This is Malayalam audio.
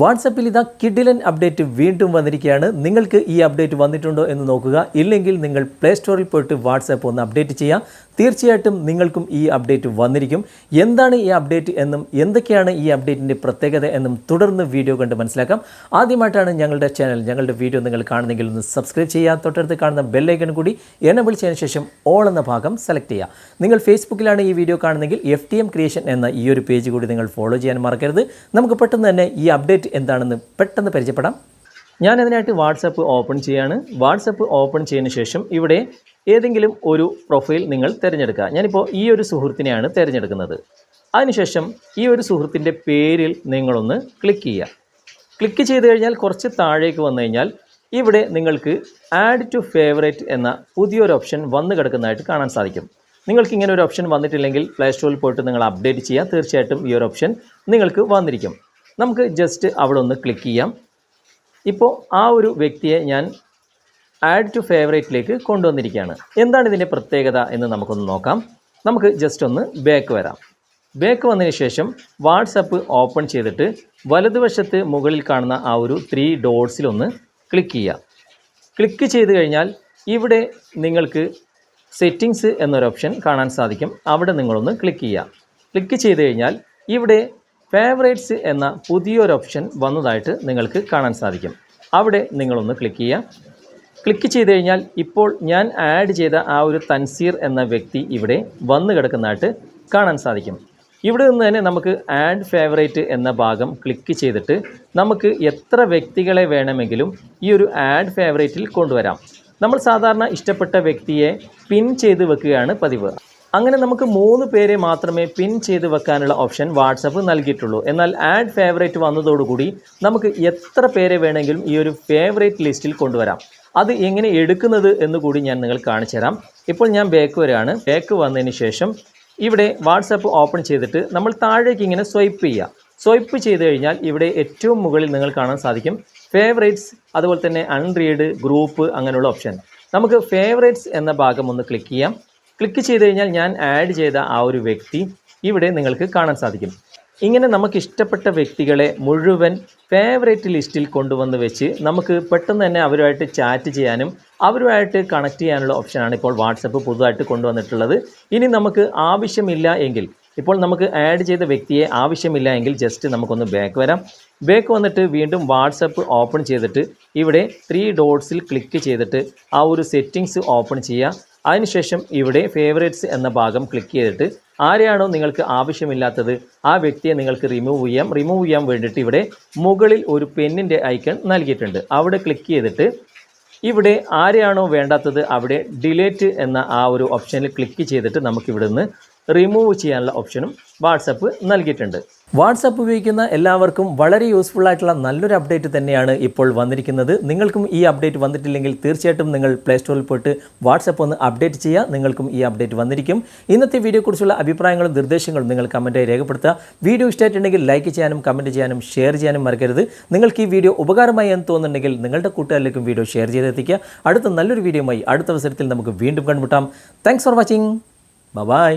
വാട്സപ്പിൽ ഇതാ കിഡിലൻ അപ്ഡേറ്റ് വീണ്ടും വന്നിരിക്കുകയാണ്. നിങ്ങൾക്ക് ഈ അപ്ഡേറ്റ് വന്നിട്ടുണ്ടോ എന്ന് നോക്കുക. ഇല്ലെങ്കിൽ നിങ്ങൾ പ്ലേ സ്റ്റോറിൽ പോയിട്ട് വാട്സപ്പ് ഒന്ന് അപ്ഡേറ്റ് ചെയ്യാം തീർച്ചയായിട്ടും നിങ്ങൾക്കും ഈ അപ്ഡേറ്റ് വന്നിരിക്കും. എന്താണ് ഈ അപ്ഡേറ്റ് എന്നും എന്തൊക്കെയാണ് ഈ അപ്ഡേറ്റിന്റെ പ്രത്യേകത എന്നും തുടർന്ന് വീഡിയോ കണ്ട് മനസ്സിലാക്കാം. ആദ്യമായിട്ടാണ് ഞങ്ങളുടെ ചാനൽ. ഞങ്ങളുടെ വീഡിയോ നിങ്ങൾ കാണുന്നെങ്കിൽ ഒന്ന് സബ്സ്ക്രൈബ് ചെയ്യുക. തൊട്ടടുത്ത് കാണുന്ന ബെല്ലൈക്കൺ കൂടി എന്നെ വിളിച്ചതിന് ശേഷം ഓൾ എന്ന ഭാഗം സെലക്ട് ചെയ്യുക. നിങ്ങൾ ഫേസ്ബുക്കിലാണ് ഈ വീഡിയോ കാണുന്നെങ്കിൽ എഫ് ക്രിയേഷൻ എന്ന ഈ ഒരു പേജ് കൂടി നിങ്ങൾ ഫോളോ ചെയ്യാൻ മറക്കരുത്. നമുക്ക് പെട്ടെന്ന് തന്നെ ഈ അപ്ഡേറ്റ് എന്താണെന്ന് പെട്ടെന്ന് പരിചയപ്പെടാം. ഞാൻ അതിനായിട്ട് വാട്സപ്പ് ഓപ്പൺ ചെയ്യാണ്. വാട്സപ്പ് ഓപ്പൺ ചെയ്തതിന് ശേഷം ഇവിടെ ഏതെങ്കിലും ഒരു പ്രൊഫൈൽ നിങ്ങൾ തിരഞ്ഞെടുക്കുക. ഞാനിപ്പോൾ ഈ ഒരു സുഹൃത്തിനെയാണ് തിരഞ്ഞെടുക്കുന്നത്. അതിനുശേഷം ഈ ഒരു സുഹൃത്തിന്റെ പേരിൽ നിങ്ങളൊന്ന് ക്ലിക്ക് ചെയ്യുക. ക്ലിക്ക് ചെയ്ത് കഴിഞ്ഞാൽ കുറച്ച് താഴേക്ക് വന്നു കഴിഞ്ഞാൽ ഇവിടെ നിങ്ങൾക്ക് ആഡ് ടു ഫേവറേറ്റ് എന്ന പുതിയൊരു ഓപ്ഷൻ വന്നു കിടക്കുന്നതായിട്ട് കാണാൻ സാധിക്കും. നിങ്ങൾക്ക് ഇങ്ങനെ ഒരു ഓപ്ഷൻ വന്നിട്ടില്ലെങ്കിൽ പ്ലേ സ്റ്റോറിൽ പോയിട്ട് നിങ്ങൾ അപ്ഡേറ്റ് ചെയ്യുക തീർച്ചയായിട്ടും ഈ ഒരു ഓപ്ഷൻ നിങ്ങൾക്ക് വന്നിരിക്കും. നമുക്ക് ജസ്റ്റ് അവിടെ ഒന്ന് ക്ലിക്ക് ചെയ്യാം. ഇപ്പോൾ ആ ഒരു വ്യക്തിയെ ഞാൻ ആഡ് ടു ഫേവറേറ്റിലേക്ക് കൊണ്ടുവന്നിരിക്കുകയാണ്. എന്താണ് ഇതിന്റെ പ്രത്യേകത എന്ന് നമുക്കൊന്ന് നോക്കാം. നമുക്ക് ജസ്റ്റ് ഒന്ന് ബാക്ക് വരാം. ബാക്ക് വന്നതിന് ശേഷം വാട്സപ്പ് ഓപ്പൺ ചെയ്തിട്ട് വലതുവശത്ത് മുകളിൽ കാണുന്ന ആ ഒരു ത്രീ ഡോട്ട്സിലൊന്ന് ക്ലിക്ക് ചെയ്യുക. ക്ലിക്ക് ചെയ്ത് കഴിഞ്ഞാൽ ഇവിടെ നിങ്ങൾക്ക് സെറ്റിങ്സ് എന്നൊരു ഓപ്ഷൻ കാണാൻ സാധിക്കും. അവിടെ നിങ്ങളൊന്ന് ക്ലിക്ക് ചെയ്യുക. ക്ലിക്ക് ചെയ്ത് കഴിഞ്ഞാൽ ഇവിടെ ഫേവറേറ്റ്സ് എന്ന പുതിയൊരു ഓപ്ഷൻ വന്നതായിട്ട് നിങ്ങൾക്ക് കാണാൻ സാധിക്കും. അവിടെ നിങ്ങളൊന്ന് ക്ലിക്ക് ചെയ്യുക. ക്ലിക്ക് ചെയ്ത് കഴിഞ്ഞാൽ ഇപ്പോൾ ഞാൻ ആഡ് ചെയ്ത ആ ഒരു തൻസീർ എന്ന വ്യക്തി ഇവിടെ വന്നു കിടക്കുന്നതായിട്ട് കാണാൻ സാധിക്കും. ഇവിടെ നിന്ന് തന്നെ നമുക്ക് ആഡ് ഫേവറേറ്റ് എന്ന ഭാഗം ക്ലിക്ക് ചെയ്തിട്ട് നമുക്ക് എത്ര വ്യക്തികളെ വേണമെങ്കിലും ഈ ഒരു ആഡ് ഫേവറേറ്റിൽ കൊണ്ടുവരാം. നമ്മൾ സാധാരണ ഇഷ്ടപ്പെട്ട വ്യക്തിയെ പിൻ ചെയ്ത് വെക്കുകയാണ് പതിവ്. അങ്ങനെ നമുക്ക് മൂന്ന് പേരെ മാത്രമേ പിൻ ചെയ്ത് വെക്കാനുള്ള ഓപ്ഷൻ വാട്സപ്പ് നൽകിയിട്ടുള്ളൂ. എന്നാൽ ആഡ് ഫേവറേറ്റ് വന്നതോടുകൂടി നമുക്ക് എത്ര പേരെ വേണമെങ്കിലും ഈ ഒരു ഫേവറേറ്റ് ലിസ്റ്റിൽ കൊണ്ടുവരാം. അത് എങ്ങനെ എടുക്കുന്നത് എന്ന് കൂടി ഞാൻ നിങ്ങൾ കാണിച്ചു തരാം. ഇപ്പോൾ ഞാൻ ബാക്ക് വരാണ് ബാക്ക് വന്നതിന് ശേഷം ഇവിടെ വാട്സപ്പ് ഓപ്പൺ ചെയ്തിട്ട് നമ്മൾ താഴേക്ക് ഇങ്ങനെ സ്വൈപ്പ് ചെയ്യുക സ്വൈപ്പ് ചെയ്ത് കഴിഞ്ഞാൽ ഇവിടെ ഏറ്റവും മുകളിൽ നിങ്ങൾ കാണാൻ സാധിക്കും ഫേവറേറ്റ്സ് അതുപോലെ തന്നെ അൺറീഡ് ഗ്രൂപ്പ് അങ്ങനെയുള്ള ഓപ്ഷൻ നമുക്ക് ഫേവറേറ്റ്സ് എന്ന ഭാഗം ഒന്ന് ക്ലിക്ക് ചെയ്യാം. ക്ലിക്ക് ചെയ്ത് കഴിഞ്ഞാൽ ഞാൻ ആഡ് ചെയ്ത ആ ഒരു വ്യക്തി ഇവിടെ നിങ്ങൾക്ക് കാണാൻ സാധിക്കും. ഇങ്ങനെ നമുക്ക് ഇഷ്ടപ്പെട്ട വ്യക്തികളെ മുഴുവൻ ഫേവറേറ്റ് ലിസ്റ്റിൽ കൊണ്ടുവന്ന് വെച്ച് നമുക്ക് പെട്ടെന്ന് തന്നെ അവരുമായിട്ട് ചാറ്റ് ചെയ്യാനും അവരുമായിട്ട് കണക്ട് ചെയ്യാനുള്ള ഓപ്ഷനാണ് ഇപ്പോൾ വാട്സപ്പ് പുതുതായിട്ട് കൊണ്ടുവന്നിട്ടുള്ളത്. ഇനി നമുക്ക് ആവശ്യമില്ല എങ്കിൽ ഇപ്പോൾ നമുക്ക് ആഡ് ചെയ്ത വ്യക്തിയെ ആവശ്യമില്ല എങ്കിൽ ജസ്റ്റ് നമുക്കൊന്ന് ബാക്ക് വരാം. ബാക്ക് വന്നിട്ട് വീണ്ടും വാട്സപ്പ് ഓപ്പൺ ചെയ്തിട്ട് ഇവിടെ ത്രീ ഡോട്ട്സിൽ ക്ലിക്ക് ചെയ്തിട്ട് ആ ഒരു സെറ്റിങ്സ് ഓപ്പൺ ചെയ്യുക. അതിനുശേഷം ഇവിടെ ഫേവറേറ്റ്സ് എന്ന ഭാഗം ക്ലിക്ക് ചെയ്തിട്ട് ആരെയാണോ നിങ്ങൾക്ക് ആവശ്യമില്ലാത്തത് ആ വ്യക്തിയെ നിങ്ങൾക്ക് റിമൂവ് ചെയ്യാം. റിമൂവ് ചെയ്യാൻ വേണ്ടിയിട്ട് ഇവിടെ മുകളിൽ ഒരു പെന്നിന്റെ ഐക്കൺ നൽകിയിട്ടുണ്ട്. അവിടെ ക്ലിക്ക് ചെയ്തിട്ട് ഇവിടെ ആരെയാണോ വേണ്ടാത്തത് അവിടെ ഡിലേറ്റ് എന്ന ആ ഒരു ഓപ്ഷനിൽ ക്ലിക്ക് ചെയ്തിട്ട് നമുക്ക് ഇവിടുന്ന് റിമൂവ് ചെയ്യാനുള്ള ഓപ്ഷനും വാട്സപ്പ് നൽകിയിട്ടുണ്ട്. വാട്സപ്പ് ഉപയോഗിക്കുന്ന എല്ലാവർക്കും വളരെ യൂസ്ഫുൾ ആയിട്ടുള്ള നല്ലൊരു അപ്ഡേറ്റ് തന്നെയാണ് ഇപ്പോൾ വന്നിരിക്കുന്നത്. നിങ്ങൾക്കും ഈ അപ്ഡേറ്റ് വന്നിട്ടില്ലെങ്കിൽ തീർച്ചയായിട്ടും നിങ്ങൾ പ്ലേ സ്റ്റോറിൽ പോയിട്ട് വാട്സപ്പ് ഒന്ന് അപ്ഡേറ്റ് ചെയ്യുക. നിങ്ങൾക്കും ഈ അപ്ഡേറ്റ് വന്നിരിക്കും. ഇന്നത്തെ വീഡിയോയെക്കുറിച്ചുള്ള അഭിപ്രായങ്ങളും നിർദ്ദേശങ്ങളും നിങ്ങൾ കമന്റായി രേഖപ്പെടുത്തുക. വീഡിയോ ഇഷ്ടമായിട്ടുണ്ടെങ്കിൽ ലൈക്ക് ചെയ്യാനും കമന്റ് ചെയ്യാനും ഷെയർ ചെയ്യാനും മറക്കരുത്. നിങ്ങൾക്ക് ഈ വീഡിയോ ഉപകാരമായി എന്ന് തോന്നുന്നുണ്ടെങ്കിൽ നിങ്ങളുടെ കൂട്ടുകാരിലേക്കും വീഡിയോ ഷെയർ ചെയ്തെത്തിക്കുക അടുത്ത നല്ലൊരു വീഡിയോയുമായി അടുത്ത അവസരത്തിൽ നമുക്ക് വീണ്ടും കണ്ടുമുട്ടാം. Thanks for watching bye